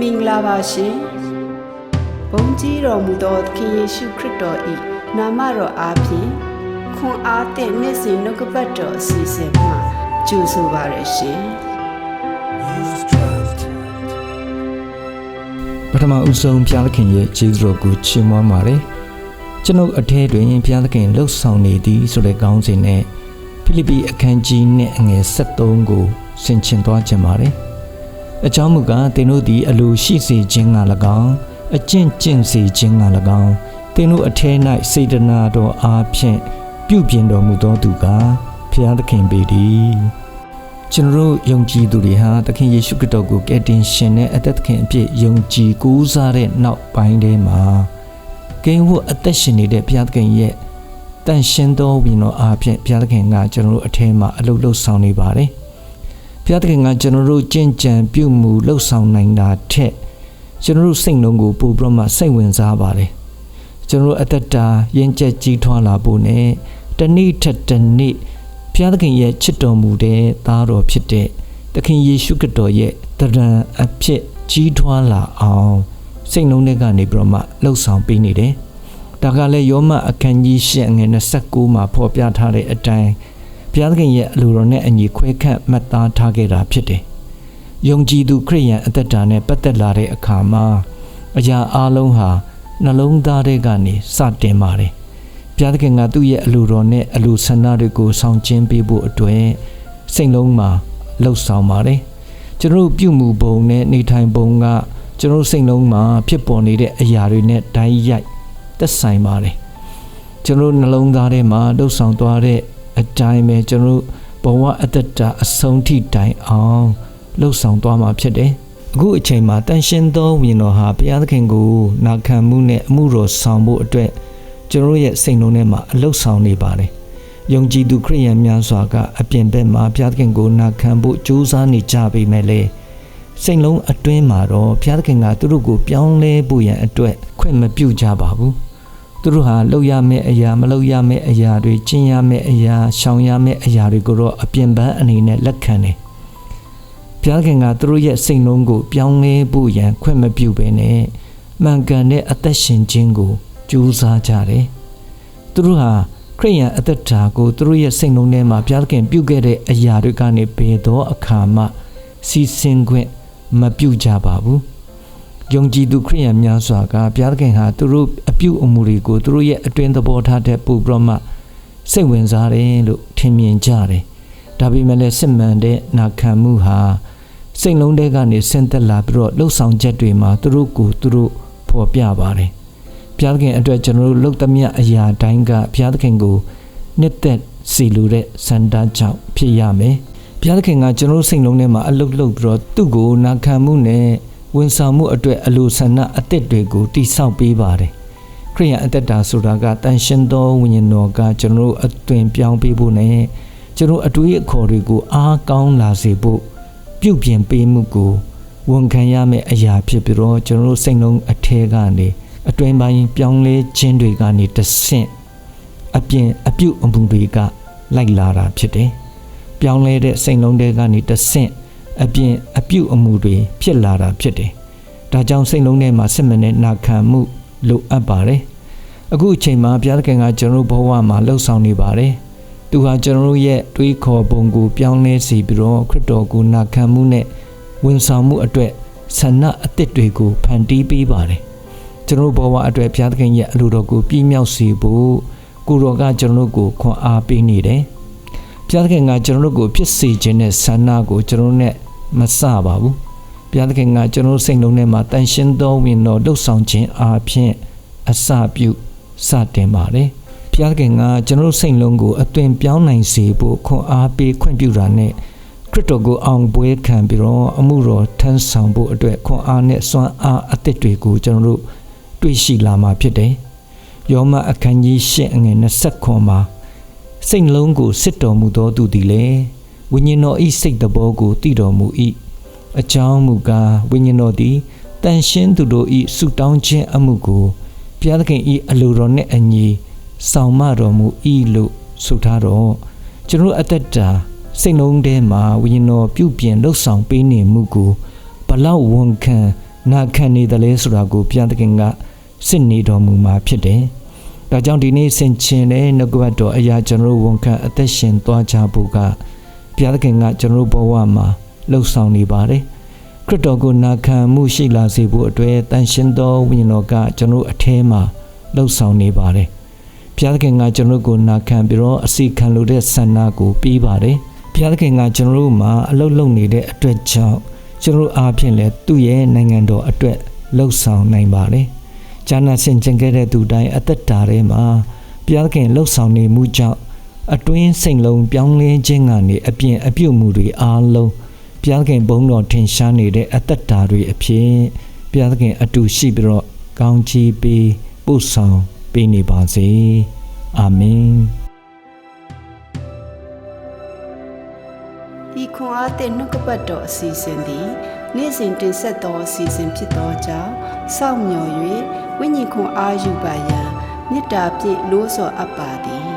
မင်္ဂလာပါရှင်ဘုန်းကြီးတော်မူသောသခင်ယေရှုခရစ်တော်၏နာမတော်အားဖြင့်ခွန်အားသည့်နေ့စဉ်နှုတ်ကပတ်တော်အစီအစဉ်မှာကြိုဆိုပါရရှင်ပထမဦးဆုံးဘုရားသခင်ရဲ့ကျေးဇူးတော်ကိုချီးမွမ်းပါတယ်ကျွန်ုပ်အထဲတွင်ဘုရားသခင်လှုပ်ဆောင်နေသည်ဆိုတဲ့ကောင်းစဉ်နဲ့ဖိလိပ္ပိအခန်းကြီးနဲ့အငယ်73ကိုဆင်ခြင်သွားခြင်းပါတယ် အကြောင်းမူကားသင်တို့သည်အလိုရှိစေခြင်းက၎င်းအကျင့်ကျင့်စေခြင်းက၎င်းသင်တို့အထဲ၌စေတနာတော်အားဖြင့်ပြုပြင်တော်မူသောသူကဘုရားသခင်ပေတည်းကျွန်တော်တို့ယုံကြည်သူတွေဟာသခင်ယေရှုခရစ်တော်ကိုကယ်တင်ရှင်နဲ့အသက်သခင်အပြည့်ယုံကြည်ကူးစားတဲ့နောက်ပိုင်းထဲမှာဂိမ်းဝတ်အသက်ရှင်နေတဲ့ဘုရားသခင်ရဲ့တန်ရှင်သောဝိညာဉ်တော်အားဖြင့်ဘုရားသခင်ကကျွန်တော်တို့အထဲမှာအလုပ်လုပ်ဆောင်နေပါတယ်။ ဘုရားသခင်ကကျွန်တော်တို့ကြင်ကြံပြုမှုလှုပ်ဆောင်နိုင်တာထက်ကျွန်တော်တို့စိတ်နှလုံးကိုပို့ပြီးတော့မှစိတ်ဝင်စားပါတယ်။ကျွန်တော်တို့အသက်တာယဉ်ကျက်ကြီးထွားလာဖို့နဲ့တနေ့ထက်တနေ့ဘုရားသခင်ရဲ့ချစ်တော်မူတဲ့သားတော်ဖြစ်တဲ့သခင်ယေရှုခရစ်တော်ရဲ့တရံအဖြစ်ကြီးထွားလာအောင်စိတ်နှလုံးထဲကနေပြီးတော့မှလှုပ်ဆောင်ပေးနေတယ်။ဒါကလည်းယောမအခန်းကြီး၈ငွေ29မှာဖော်ပြထားတဲ့အတိုင်း ဘုရားသခင်ရဲ့အလိုတော်နဲ့အညီခွဲခန့်မှတ်သားထားခဲ့တာဖြစ်တယ်။ယုံကြည်သူခရိယန်အသက်တာနဲ့ပတ်သက်လာတဲ့အခါမှာအရာအလုံးဟာနှလုံးသားထဲကနေစတင်ပါတယ်။ဘုရားသခင်ကသူ့ရဲ့အလိုတော်နဲ့အလိုဆန္ဒတွေကိုဆောင်ကျင်းပေးဖို့အတွက်စိတ်လုံးမှာလှုပ်ဆောင်ပါတယ်။ကျွန်တော်တို့ပြုမှုပုံနဲ့နေထိုင်ပုံကကျွန်တော်တို့စိတ်လုံးမှာဖြစ်ပေါ်နေတဲ့အရာတွေနဲ့ဓာတ်ရိုက်သက်ဆိုင်ပါတယ်ကျွန်တော်တို့နှလုံးသားထဲမှာလှုပ်ဆောင်သွားတဲ့ အတိုင်းပဲကျွန်တော်တို့ဘဝအတ္တတာအဆုံးထိတိုင်အောင်လှုပ်ဆောင်သွားမှာဖြစ်တယ်အခုအချိန်မှာတန်ရှင်းသောဝိညာဉ်တော်ဟာဘုရားသခင်ကိုနာခံမှုနဲ့အမှုတော်ဆောင်ဖို့အတွက်ကျွန်တော်ရဲ့စိတ်နှလုံးထဲမှာအလှုပ်ဆောင်နေပါတယ်ယုံကြည်သူခရိယန်များစွာကအပြင်ဘက်မှာဘုရားသခင်ကိုနာခံဖို့ကြိုးစားနေကြပေမဲ့လည်းစိတ်လုံးအတွင်းမှာတော့ဘုရားသခင်ကသူတို့ကိုပြောင်းလဲဖို့ရန်အတွက်ခွင့်မပြုကြပါဘူး သူတို့ဟာလှုပ်ရမယ့်အရာမလှုပ်ရမယ့်အရာတွေကျင့်ရမယ့်အရာရှောင်ရမယ့်အရာတွေကိုတော့အပြင်ပန်းအနေနဲ့လက်ခံတယ်ဘုရားခင်ကသူတို့ရဲ့စိတ်နှလုံးကိုပြောင်းလဲဖို့ရန်ခွင့်မပြုဘဲနဲ့မှန်ကန်တဲ့အသက်ရှင်ခြင်းကိုကြိုးစားကြတယ်သူတို့ဟာခရိယန်အသက်တာကိုသူတို့ရဲ့စိတ်နှလုံးထဲမှာဘုရားခင်ပြုခဲ့တဲ့အရာတွေကနေဘယ်သောအခါမှစီစဉ်ခွင့်မပြုကြပါဘူး ယုံကြည်သူခရိယန်များစွာကဘုရားသခင်ဟာသူတို့အပြုအမူတွေကိုသူတို့ရဲ့အတွင်းသဘောထားတဲ့ပူပြီးတော့မှစိတ်ဝင်စားတယ်လို့ထင်မြင်ကြတယ်ဒါပေမဲ့လည်းစစ်မှန်တဲ့နာခံမှုဟာစိတ်လုံးထဲကနေဆင်းသက်လာပြီးတော့လှုပ်ဆောင်ချက်တွေမှာသူတို့ကိုသူတို့ဖော်ပြပါတယ်ဘုရားသခင်အတွက်ကျွန်တော်တို့လှုပ်သမျှအရာတိုင်းကဘုရားသခင်ကိုနှစ်သက်စီလိုတဲ့စန္ဒကြောင့်ဖြစ်ရမယ်ဘုရားသခင်ကကျွန်တော်တို့စိတ်လုံးထဲမှာအလုတ်လုတ်ပြီးတော့သူ့ကိုနာခံမှုနဲ့ ဝန်ဆောင်မှုအတွက်အလိုဆန္ဒအသစ်တွေကိုတိဆောက်ပေးပါတယ်ခရိယန်အသက်တာဆိုတာကတန်ရှင်းသောဝိညာဉ်တော်ကကျွန်တော်တို့အသွင်ပြောင်းပေးဖို့နဲ့ကျွန်တော်အတွေးအခေါ်တွေကိုအားကောင်းလာစေဖို့ပြုပြင်ပေးမှုကိုဝန်ခံရမယ့်အရာဖြစ်ပြီးတော့ကျွန်တော်တို့စိတ်လုံးအထဲကနေအတွင်ပိုင်းပြောင်းလဲခြင်းတွေကနေတဆင့်အပြင်အပြုတ်အမှုတွေကလိုက်လာတာဖြစ်တယ်။ပြောင်းလဲတဲ့စိတ်လုံးတွေကနေတဆင့် အပြင်အပြုတ်အမှုတွေဖြစ်လာတာဖြစ်တယ်။ဒါကြောင့်စိတ်လုံးထဲမှာစစ်မှန်တဲ့နာခံမှုလိုအပ်ပါတယ်။အခုအချိန်မှာဘုရားသခင်ကကျွန်တော်တို့ဘဝမှာလှုပ်ဆောင်နေပါတယ်။သူဟာကျွန်တော်တို့ရဲ့တွေးခေါ်ပုံကိုပြောင်းလဲစေပြီးတော့ခရစ်တော်ကိုနာခံမှုနဲ့ဝန်ဆောင်မှုအတွက်ဆန္ဒအသစ်တွေကိုဖန်တီးပေးပါတယ်။ကျွန်တော်တို့ဘဝအတွက်ဘုရားသခင်ရဲ့အလိုတော်ကိုပြည့်မြောက်စေဖို့ကိုတော်ကကျွန်တော်တို့ကိုခွန်အားပေးနေတယ်။ဘုရားသခင်ကကျွန်တော်တို့ကိုဖြစ်စေခြင်းနဲ့ဆန္ဒကိုကျွန်တော်တို့နဲ့ မစပါဘူး။ဘုရားသခင်ကကျွန်တော်တို့စိတ်လုံးထဲမှာတန်ရှင်းသောဝင်တော်လှုပ်ဆောင်ခြင်းအားဖြင့်အစပြုစတင်ပါတယ်။ဘုရားသခင်ကကျွန်တော်တို့စိတ်လုံးကိုအသွင်ပြောင်းနိုင်စေဖို့ခွန်အားပေးခွင့်ပြုတာနဲ့ခရစ်တော်ကိုအောင်ပွဲခံပြီးတော့အမှုတော်ထမ်းဆောင်ဖို့အတွက်ခွန်အားနဲ့စွမ်းအားအသစ်တွေကိုကျွန်တော်တို့တွေ့ရှိလာမှာဖြစ်တယ်။ယောမအခန်းကြီး၈အငယ်20ခွန်မှာစိတ်နှလုံးကိုစစ်တော်မူသောသူသည်လေ ဝိညာဉ်တော်ဤစိတ်တဘောကိုတည်တော်မူ၏အကြောင်းမူကားဝိညာဉ်တော်သည်တန်ရှင်းသူတို့ဤဆုတောင်းခြင်းအမှုကိုဘုရားသခင်ဤအလိုတော်နှင့်အညီဆောင်မတော်မူ၏လို့ဆိုထားတော့ကျွန်တော်အသက်တာစိတ်နှလုံးထဲမှာဝိညာဉ်တော်ပြုပြင်လှုပ်ဆောင်ပေးနေမှုကိုဘလောက်ဝန်ခံနာခံနေတယ်လဲဆိုတာကိုဘုရားသခင်ကစစ်နေတော်မူမှာဖြစ်တယ်။ဒါကြောင့်ဒီနေ့ဆင်ခြင်တဲ့နှုတ်ကပတ်တော်အရာကျွန်တော်တို့ဝန်ခံအသက်ရှင်သွားကြဖို့က ဘုရားသခင်ကကျွန်တော်တို့ဘဝမှာလှုပ်ဆောင်နေပါတယ်။ခရစ်တော်ကိုနာခံမှုရှိလာစေဖို့အတွက်တန်ရှင်သောဝိညာဉ်တော်ကကျွန်တော်တို့အထဲမှာလှုပ်ဆောင်နေပါတယ်။ဘုရားသခင်ကကျွန်တော်တို့ကိုနာခံပြီးတော့အစီခံလို့တဲ့ဆန္ဒကိုပြီးပါတယ်။ဘုရားသခင်ကကျွန်တော်တို့မှာအလုတ်လုံနေတဲ့အတွက်ကြောင့်ကျွန်တော်တို့အားဖြင့်လည်းသူ့ရဲ့နိုင်ငံတော်အတွက်လှုပ်ဆောင်နိုင်ပါတယ်။ဂျာနာဆင်ကျင်ခဲ့တဲ့သူတိုင်းအသက်တာထဲမှာဘုရားသခင်လှုပ်ဆောင်နေမှုကြောင့် အတွင်းစိတ်လုံးပြောင်းလဲခြင်းကနေအပြင်အပြုတ်မှုတွေအားလုံးဘုရားသခင်ဘုန်းတော်ထင်ရှားနေတဲ့အသက်တာတွေအဖြစ်ဘုရားသခင်အတူရှိပြီးတော့ကောင်းချီးပေးပို့ဆောင်ပေးနေပါစေ။အာမင်။ဤခွန်အားသည့်နှုတ်ကပတ်တော်အစီအစဉ်သည်နေ့စဉ်တင်ဆက်သောအစီအစဉ်ဖြစ်သောကြောင့်စောင့်မျှော်၍ဝိညာဉ်ခွန်အားယူပါရန်မေတ္တာဖြင့်လို့ဆော်အပ်ပါသည်